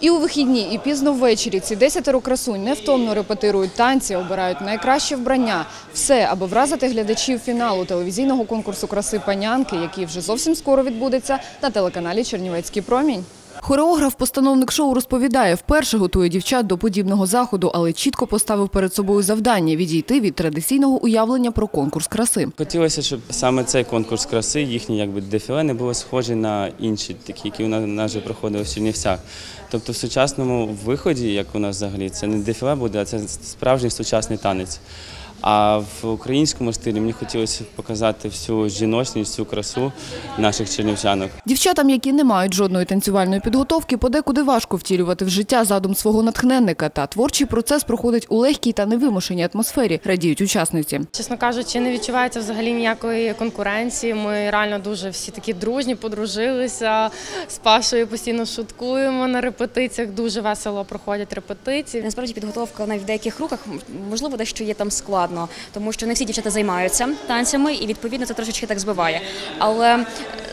І у вихідні, і пізно ввечері ці десятеро красунь невтомно репетирують танці, обирають найкраще вбрання. Все, аби вразити глядачів фіналу телевізійного конкурсу краси панянки, який вже зовсім скоро відбудеться на телеканалі Чернівецький промінь. Хореограф, постановник шоу розповідає, вперше готує дівчат до подібного заходу, але чітко поставив перед собою завдання відійти від традиційного уявлення про конкурс краси. Хотілося, щоб саме цей конкурс краси, їхній якби дефіле, не було схоже на інші, такі, які у нас вже проходили в Чернівцях. Тобто в сучасному виході, як у нас взагалі, це не дефіле буде, а це справжній сучасний танець. А в українському стилі мені хотілося показати всю жіночність, всю красу наших чернівчанок. Дівчатам, які не мають жодної танцювальної підготовки, подекуди важко втілювати в життя задум свого натхненника. Та творчий процес проходить у легкій та невимушеній атмосфері, радіють учасниці. Чесно кажучи, не відчувається взагалі ніякої конкуренції. Ми реально дуже всі такі дружні, подружилися. З Пашою постійно шуткуємо на репетиціях. Дуже весело проходять репетиції. Насправді підготовка навіть в деяких руках можливо дещо є там складно, тому що не всі дівчата займаються танцями, і відповідно це трошечки так збиває. Але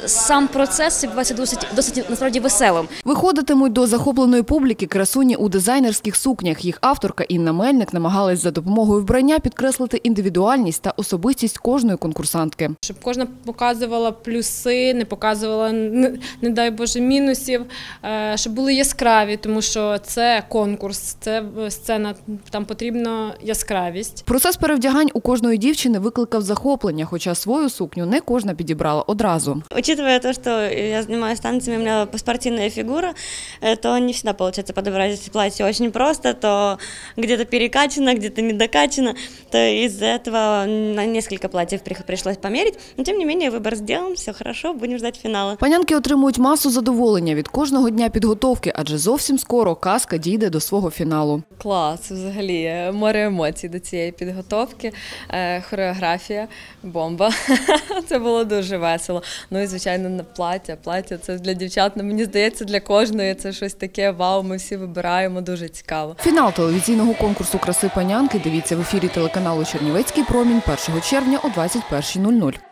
сам процес відбувається досить досить насправді веселим. Виходитимуть до захопленої публіки красуні у дизайнерських сукнях. Їх авторка Інна Мельник намагалась за допомогою вбрання підкреслити індивідуальність та особистість кожної конкурсантки. щоб кожна показувала плюси, не показувала, не, не дай Боже, мінусів, е, щоб були яскраві, тому що це конкурс, це сцена, там потрібна яскравість. Процес перевдягань у кожної дівчини викликав захоплення, хоча свою сукню не кожна підібрала одразу Учитывая то, что я занимаюсь танцами, у меня спортивная фигура, э, то не всегда получается подобрать платье очень просто, то где-то перекачано, где-то недокачано, то из-за этого на несколько платьев при- пришлось померить, но тем не менее выбор сделан, все хорошо, будем ждать финала. Панянки отримують масу задоволення від кожного дня підготовки, адже зовсім скоро казка дійде до свого фіналу. Клас, взагалі, е, море емоцій до цієї підготовки, е, хореографія, бомба. Це було дуже весело. Ну і звичайно, на плаття. Плаття це для дівчат. Ну, мені здається, для кожної це щось таке. Вау, ми всі вибираємо. Дуже цікаво. Фінал телевізійного конкурсу краси панянки дивіться в ефірі телеканалу Чернівецький промінь 1 червня о 21.00.